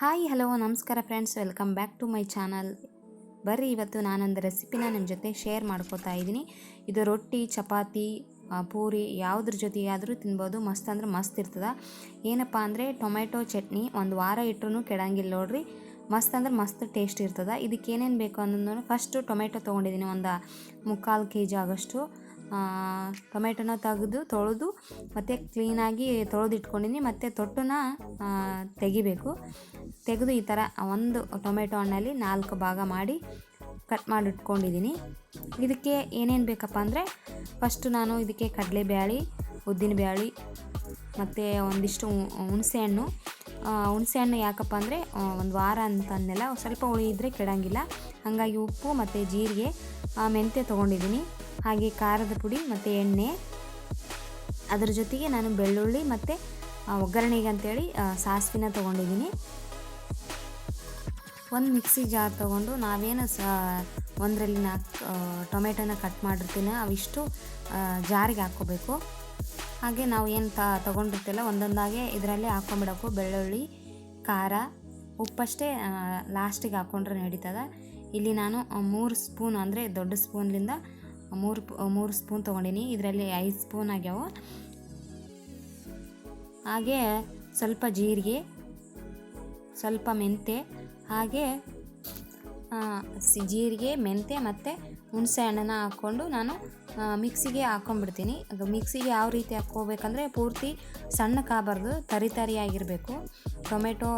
Hi, hello, ನಮಸ್ಕಾರ friends welcome back to my channel ಬರ್ರಿ, ಇವತ್ತು ನಾನೊಂದು ರೆಸಿಪಿನ ನಿಮ್ಮ ಜೊತೆ ಶೇರ್ ಮಾಡ್ಕೋತಾ ಇದ್ದೀನಿ. ಇದು ರೊಟ್ಟಿ, ಚಪಾತಿ ಪೂರಿ ಯಾವುದ್ರ ಜೊತೆಗಾದರೂ ತಿನ್ಬೋದು. ಮಸ್ತ್ ಅಂದ್ರೆ ಮಸ್ತ್ ಇರ್ತದೆ. ಏನಪ್ಪ ಅಂದರೆ ಟೊಮೆಟೊ ಚಟ್ನಿ ಒಂದು ವಾರ ಇಟ್ಟರು ಕೆಡಂಗಿಲ್ಲ ನೋಡ್ರಿ. ಮಸ್ತ್ ಅಂದ್ರೆ ಮಸ್ತ್ ಟೇಸ್ಟ್ ಇರ್ತದೆ. ಇದಕ್ಕೆ ಏನೇನು ಬೇಕು ಅನ್ನೋದು ಫಸ್ಟು ಟೊಮೆಟೊ ತೊಗೊಂಡಿದ್ದೀನಿ. ಒಂದು ಮುಕ್ಕಾಲು ಕೆ ಜಿ ಆಗೋಷ್ಟು. ಟೊಮೆಟೊನ ತೆಗೆದು, ತೊಳೆದು, ಮತ್ತು ಕ್ಲೀನಾಗಿ ತೊಳೆದು ಇಟ್ಕೊಂಡಿನಿ ಮತ್ತು ತೊಟ್ಟನ್ನ ತೆಗಿಬೇಕು. ತೆಗೆದು ಈ ಥರ ಒಂದು ಟೊಮೆಟೊ ಹಣ್ಣಲ್ಲಿ ನಾಲ್ಕು ಭಾಗ ಮಾಡಿ ಕಟ್ ಮಾಡಿ ಇಟ್ಕೊಂಡಿದ್ದೀನಿ ಇದಕ್ಕೆ ಏನೇನು ಬೇಕಪ್ಪ ಅಂದರೆ ಫಸ್ಟು ನಾನು ಇದಕ್ಕೆ ಕಡಲೆಬೇಳೆ ಉದ್ದಿನಬೇಳೆ ಮತ್ತು ಒಂದಿಷ್ಟು ಹುಣಸೆ ಹಣ್ಣು ಹುಣಸೆ ಹಣ್ಣು ಯಾಕಪ್ಪ ಅಂದರೆ ಒಂದು ವಾರ ಅಂತ ಅಂದೆಲ್ಲ ಸ್ವಲ್ಪ ಹುಳಿ ಇದ್ದರೆ ಕೆಡಂಗಿಲ್ಲ. ಹಾಗಾಗಿ ಉಪ್ಪು ಮತ್ತು ಜೀರಿಗೆ ಮೆಂತ್ಯ ತೊಗೊಂಡಿದ್ದೀನಿ. ಹಾಗೆ ಖಾರದ ಪುಡಿ ಮತ್ತು ಎಣ್ಣೆ. ಅದರ ಜೊತೆಗೆ ನಾನು ಬೆಳ್ಳುಳ್ಳಿ ಮತ್ತು ಒಗ್ಗರಣೆಗೆ ಅಂತೇಳಿ ಸಾಸಿವೆನ ತೊಗೊಂಡಿದ್ದೀನಿ. ಒಂದು ಮಿಕ್ಸಿ ಜಾರ್ ತೊಗೊಂಡು ನಾವೇನು ಸ, ಒಂದರಲ್ಲಿ ನಾಲ್ಕು ಟೊಮೆಟೊನ ಕಟ್ ಮಾಡಿರ್ತೀನಿ ಅವಿಷ್ಟು ಜಾರಿಗೆ ಹಾಕ್ಕೋಬೇಕು. ಹಾಗೆ ನಾವು ಏನು ತ ತೊಗೊಂಡಿರ್ತಿಲ್ಲ ಒಂದೊಂದಾಗೆ ಇದರಲ್ಲೇ ಹಾಕ್ಕೊಂಬಿಡೋಕು ಬೆಳ್ಳುಳ್ಳಿ, ಖಾರ, ಉಪ್ಪಷ್ಟೇ ಲಾಸ್ಟಿಗೆ ಹಾಕ್ಕೊಂಡ್ರೆ ನಡೀತದ. ಇಲ್ಲಿ ನಾನು ಮೂರು ಸ್ಪೂನ್ ಅಂದರೆ ದೊಡ್ಡ ಸ್ಪೂನ್ಲಿಂದ ಮೂರು ಮೂರು ಸ್ಪೂನ್ ತೊಗೊಂಡಿನಿ. ಇದರಲ್ಲಿ ಐದು ಸ್ಪೂನ್ ಆಗ್ಯಾವ. ಹಾಗೆ ಸ್ವಲ್ಪ ಜೀರಿಗೆ, ಸ್ವಲ್ಪ ಮೆಂತೆ ಹಾಗೆ ಸಿ, ಜೀರಿಗೆ ಮೆಂತ್ಯ ಮತ್ತು ಹುಣಸೆ ಹಣ್ಣನ್ನು ಹಾಕ್ಕೊಂಡು ನಾನು ಮಿಕ್ಸಿಗೆ ಹಾಕ್ಕೊಂಡ್ಬಿಡ್ತೀನಿ ಮಿಕ್ಸಿಗೆ ಯಾವ ರೀತಿ ಹಾಕ್ಕೋಬೇಕಂದ್ರೆ ಪೂರ್ತಿ ಸಣ್ಣಕ್ಕಾಗಬಾರ್ದು ತರಿ ತರಿಯಾಗಿರಬೇಕು. ಟೊಮೆಟೊ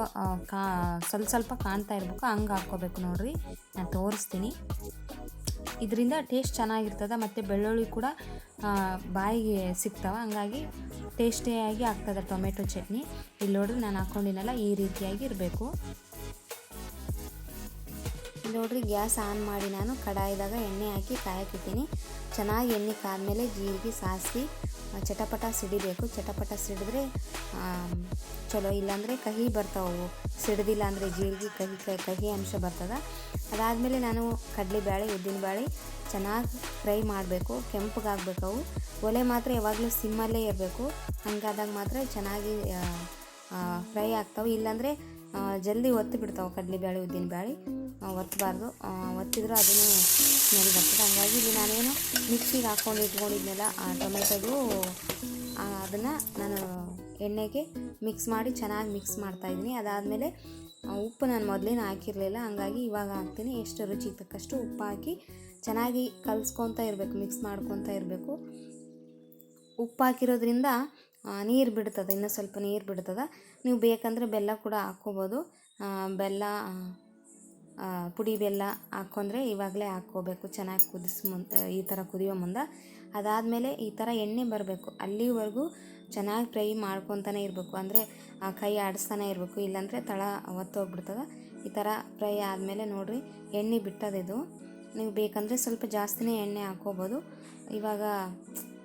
ಕಾ, ಸ್ವಲ್ಪ ಸ್ವಲ್ಪ ಕಾಣ್ತಾ ಇರಬೇಕು, ಹಂಗೆ ಹಾಕ್ಕೋಬೇಕು ನೋಡಿರಿ. ನಾನು ತೋರಿಸ್ತೀನಿ. ಇದರಿಂದ ಟೇಸ್ಟ್ ಚೆನ್ನಾಗಿರ್ತದೆ ಮತ್ತು ಬೆಳ್ಳುಳ್ಳಿ ಕೂಡ ಬಾಯಿಗೆ ಸಿಗ್ತವೆ. ಹಂಗಾಗಿ ಟೇಸ್ಟಿಯಾಗಿ ಆಗ್ತದೆ ಟೊಮೆಟೊ ಚಟ್ನಿ. ಇಲ್ಲಿ ನೋಡ್ರಿ ನಾನು ಹಾಕ್ಕೊಂಡಿನಲ್ಲ ಈ ರೀತಿಯಾಗಿ ಇರಬೇಕು. ನೋಡ್ರಿ ಗ್ಯಾಸ್ ಆನ್ ಮಾಡಿ ನಾನು ಕಡಾಯಿದಾಗ ಎಣ್ಣೆ ಹಾಕಿ ಕಾಯಕ್ಕಿದ್ದೀನಿ ಚೆನ್ನಾಗಿ ಎಣ್ಣೆ ಕಾದ್ಮೇಲೆ ಜೀರಿಗೆ ಸಾಸಿ ಚಟಪಟ ಸಿಡಿಬೇಕು. ಚಟಪಟ ಸಿಡಿದ್ರೆ ಚಲೋ, ಇಲ್ಲಾಂದರೆ ಕಹಿ ಬರ್ತಾವು. ಸಿಡ್ದಿಲ್ಲ ಅಂದರೆ ಜೀರಿಗೆ ಕಹಿ ಕಹಿ ಅಂಶ ಬರ್ತದೆ. ಅದಾದಮೇಲೆ ನಾನು ಕಡಲೆಬೇಳೆ ಉದ್ದಿನಬೇಳೆ ಚೆನ್ನಾಗಿ ಫ್ರೈ ಮಾಡಬೇಕು. ಕೆಂಪಗಾಗಬೇಕು ಅವು ಒಲೆ ಮಾತ್ರ ಯಾವಾಗಲೂ ಸಿಮ್ಮಲ್ಲೇ ಇರಬೇಕು. ಹಂಗಾದಾಗ ಮಾತ್ರ ಚೆನ್ನಾಗಿ ಫ್ರೈ ಆಗ್ತಾವೆ. ಇಲ್ಲಾಂದರೆ ಜಲ್ದಿ ಒತ್ತಿ ಬಿಡ್ತಾವೆ ಉದ್ದಿನ ಉದ್ದಿನಬೇಳೆ ಒತ್ತಬಾರ್ದು ಒತ್ತಿದ್ರೆ ಅದನ್ನು ಸ್ಮೆಲ್ ಬರ್ತದೆ. ಹಂಗಾಗಿ ಇಲ್ಲಿ ನಾನೇನು ಮಿಕ್ಸಿಗೆ ಹಾಕ್ಕೊಂಡು ಇಟ್ಕೊಂಡಿದ್ನೆಲ್ಲ, ಆ ಟೊಮೆಟೊದು ಅದನ್ನು ನಾನು ಎಣ್ಣೆಗೆ ಮಿಕ್ಸ್ ಮಾಡಿ ಚೆನ್ನಾಗಿ ಮಿಕ್ಸ್ ಮಾಡ್ತಾಯಿದ್ದೀನಿ ಅದಾದಮೇಲೆ ಉಪ್ಪು ನಾನು ಮೊದಲೇನು ಹಾಕಿರಲಿಲ್ಲ. ಹಂಗಾಗಿ ಇವಾಗ ಹಾಕ್ತೀನಿ. ಎಷ್ಟು ರುಚಿಗೆ ತಕ್ಕಷ್ಟು ಉಪ್ಪು ಹಾಕಿ ಚೆನ್ನಾಗಿ ಕಲಿಸ್ಕೊತಾ ಇರಬೇಕು ಮಿಕ್ಸ್ ಮಾಡ್ಕೊತಾ ಇರಬೇಕು. ಉಪ್ಪು ಹಾಕಿರೋದ್ರಿಂದ ನೀರು ಬಿಡ್ತದೆ, ಇನ್ನೂ ಸ್ವಲ್ಪ ನೀರು ಬಿಡ್ತದೆ. ನೀವು ಬೇಕಂದರೆ ಬೆಲ್ಲ ಕೂಡ ಹಾಕ್ಕೋಬೋದು. ಬೆಲ್ಲ ಪುಡಿ ಬೆಲ್ಲ ಹಾಕ್ಕೊಂಡ್ರೆ ಇವಾಗಲೇ ಹಾಕ್ಕೋಬೇಕು. ಚೆನ್ನಾಗಿ ಕುದಿಸ್ ಮುಂದೆ ಈ ಥರ ಕುದಿಯೋ ಮುಂದೆ. ಅದಾದಮೇಲೆ ಈ ಥರ ಎಣ್ಣೆ ಬರಬೇಕು. ಅಲ್ಲಿವರೆಗೂ ಚೆನ್ನಾಗಿ ಫ್ರೈ ಮಾಡ್ಕೊತಾನೆ ಇರಬೇಕು. ಅಂದರೆ ಕೈ ಆಡಿಸ್ತಾನೆ ಇರಬೇಕು. ಇಲ್ಲಾಂದರೆ ತಳ ಒತ್ತೋಗ್ಬಿಡ್ತದೆ. ಈ ಥರ ಫ್ರೈ ಆದಮೇಲೆ ನೋಡಿರಿ, ಎಣ್ಣೆ ಬಿಟ್ಟದಿದು ನೀವು ಬೇಕಂದರೆ ಸ್ವಲ್ಪ ಜಾಸ್ತಿನೇ ಎಣ್ಣೆ ಹಾಕ್ಕೋಬೋದು. ಇವಾಗ,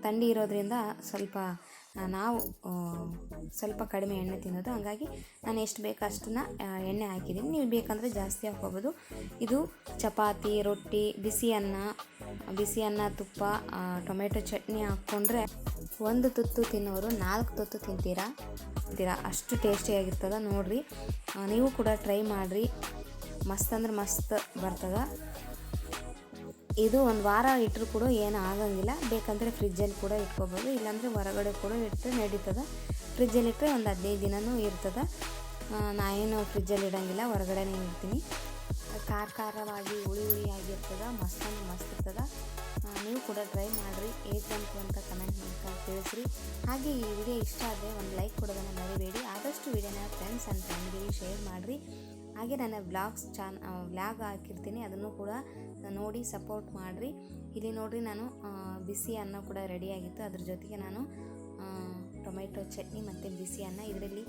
ಥಂಡಿ ಇರೋದ್ರಿಂದ ಸ್ವಲ್ಪ ನಾವು ಸ್ವಲ್ಪ ಕಡಿಮೆ ಎಣ್ಣೆ ತಿನ್ನೋದು. ಹಂಗಾಗಿ ನಾನು ಎಷ್ಟು ಬೇಕು ಅಷ್ಟನ್ನು ಎಣ್ಣೆ ಹಾಕಿದ್ದೀನಿ. ನೀವು ಬೇಕಂದರೆ ಜಾಸ್ತಿ ಹಾಕ್ಕೋಬೋದು. ಇದು ಚಪಾತಿ, ರೊಟ್ಟಿ, ಬಿಸಿ ಅನ್ನ ಬಿಸಿ ಅನ್ನ, ತುಪ್ಪ ಟೊಮೆಟೊ ಚಟ್ನಿ ಹಾಕ್ಕೊಂಡ್ರೆ ಒಂದು ತುತ್ತು ತಿನ್ನೋರು ನಾಲ್ಕು ತುತ್ತು ತಿಂತೀರಾ? ತಿಂತೀರಾ? ಅಷ್ಟು ಟೇಸ್ಟಿಯಾಗಿರ್ತದೆ ನೋಡಿರಿ. ನೀವು ಕೂಡ ಟ್ರೈ ಮಾಡಿರಿ. ಮಸ್ತ್ ಅಂದ್ರೆ ಮಸ್ತ್ ಬರ್ತದೆ. ಇದು ಒಂದು ವಾರ ಇಟ್ಟರು ಕೂಡ ಏನು ಆಗಂಗಿಲ್ಲ. ಬೇಕಂದರೆ ಫ್ರಿಜ್ಜಲ್ಲಿ ಕೂಡ ಇಟ್ಕೋಬೋದು, ಇಲ್ಲಾಂದರೆ ಹೊರಗಡೆ ಕೂಡ ಇಟ್ಟರೆ ನಡೀತದೆ. ಫ್ರಿಜ್ಜಲ್ಲಿ ಇಟ್ಟರೆ ಒಂದು ಹದಿನೈದು ದಿನವೂ ಇರ್ತದೆ. ನಾನೇನು ಫ್ರಿಜ್ಜಲ್ಲಿ ಇಡೋಂಗಿಲ್ಲ, ಹೊರಗಡೆನೇ ಇಡ್ತೀನಿ. ಖಾರ ಖಾರವಾಗಿ, ಹುಳಿ ಉಳಿ ಆಗಿರ್ತದೆ ಮಸ್ತಾಗಿ ಮಸ್ತ್ ಇರ್ತದೆ. ನೀವು ಕೂಡ ಟ್ರೈ ಮಾಡಿರಿ. ಹೇಗೆ ಬಂತು ಅಂತ ಕಮೆಂಟ್ ಮೂಲಕ ತಿಳಿಸ್ರಿ. ಹಾಗೆ ಈ ವಿಡಿಯೋ ಇಷ್ಟ ಆದರೆ ಒಂದು ಲೈಕ್ ಕೊಡೋದನ್ನು ಮರಿಬೇಡಿ. ಆದಷ್ಟು ವಿಡಿಯೋನ ಫ್ರೆಂಡ್ಸ್ ಆ್ಯಂಡ್ ಫ್ಯಾಮಿಲಿಗೆ ಶೇರ್ ಮಾಡಿರಿ. ಹಾಗೆ ನನ್ನ ಬ್ಲಾಗ್ಸ್ ಚಾನ್ ಬ್ಲಾಗ್ ಹಾಕಿರ್ತೀನಿ. ಅದನ್ನು ಕೂಡ ನೋಡಿ ಸಪೋರ್ಟ್ ಮಾಡಿರಿ. ಇಲ್ಲಿ ನೋಡಿರಿ ನಾನು ಬಿಸಿ ಅನ್ನ ಕೂಡ ರೆಡಿಯಾಗಿತ್ತು ಅದ್ರ ಜೊತೆಗೆ ನಾನು ಟೊಮೆಟೊ ಚಟ್ನಿ ಮತ್ತು ಬಿಸಿ ಅನ್ನ. ಇದರಲ್ಲಿ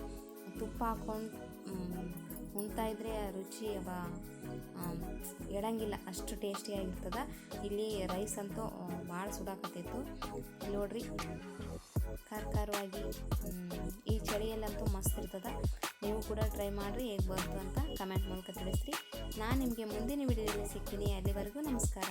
ತುಪ್ಪ ಹಾಕ್ಕೊಂಡು ಉಣ್ತಾ ಇದ್ರೆ ರುಚಿ ಅವ ಎಡಂಗಿಲ್ಲ ಅಷ್ಟು ಟೇಸ್ಟಿಯಾಗಿರ್ತದೆ ಇಲ್ಲಿ ರೈಸ್ ಅಂತೂ ಭಾಳ ಸುಡಾಕತ್ತಿತ್ತು ನೋಡ್ರಿ, ಖಾರ ಖಾರವಾಗಿ ಈ ಚಳಿಯಲ್ಲಂತೂ ಮಸ್ತ್ ಇರ್ತದೆ. ನೀವು ಕೂಡ ಟ್ರೈ ಮಾಡಿರಿ, ಹೇಗೆ ಬರ್ತು ಅಂತ ಕಮೆಂಟ್ ಮೂಲಕ ತಿಳಿಸ್ರಿ. ನಾನು ನಿಮಗೆ ಮುಂದಿನ ವಿಡಿಯೋದಲ್ಲಿ ಸಿಗ್ತೀನಿ. ಅಲ್ಲಿವರೆಗೂ ನಮಸ್ಕಾರ.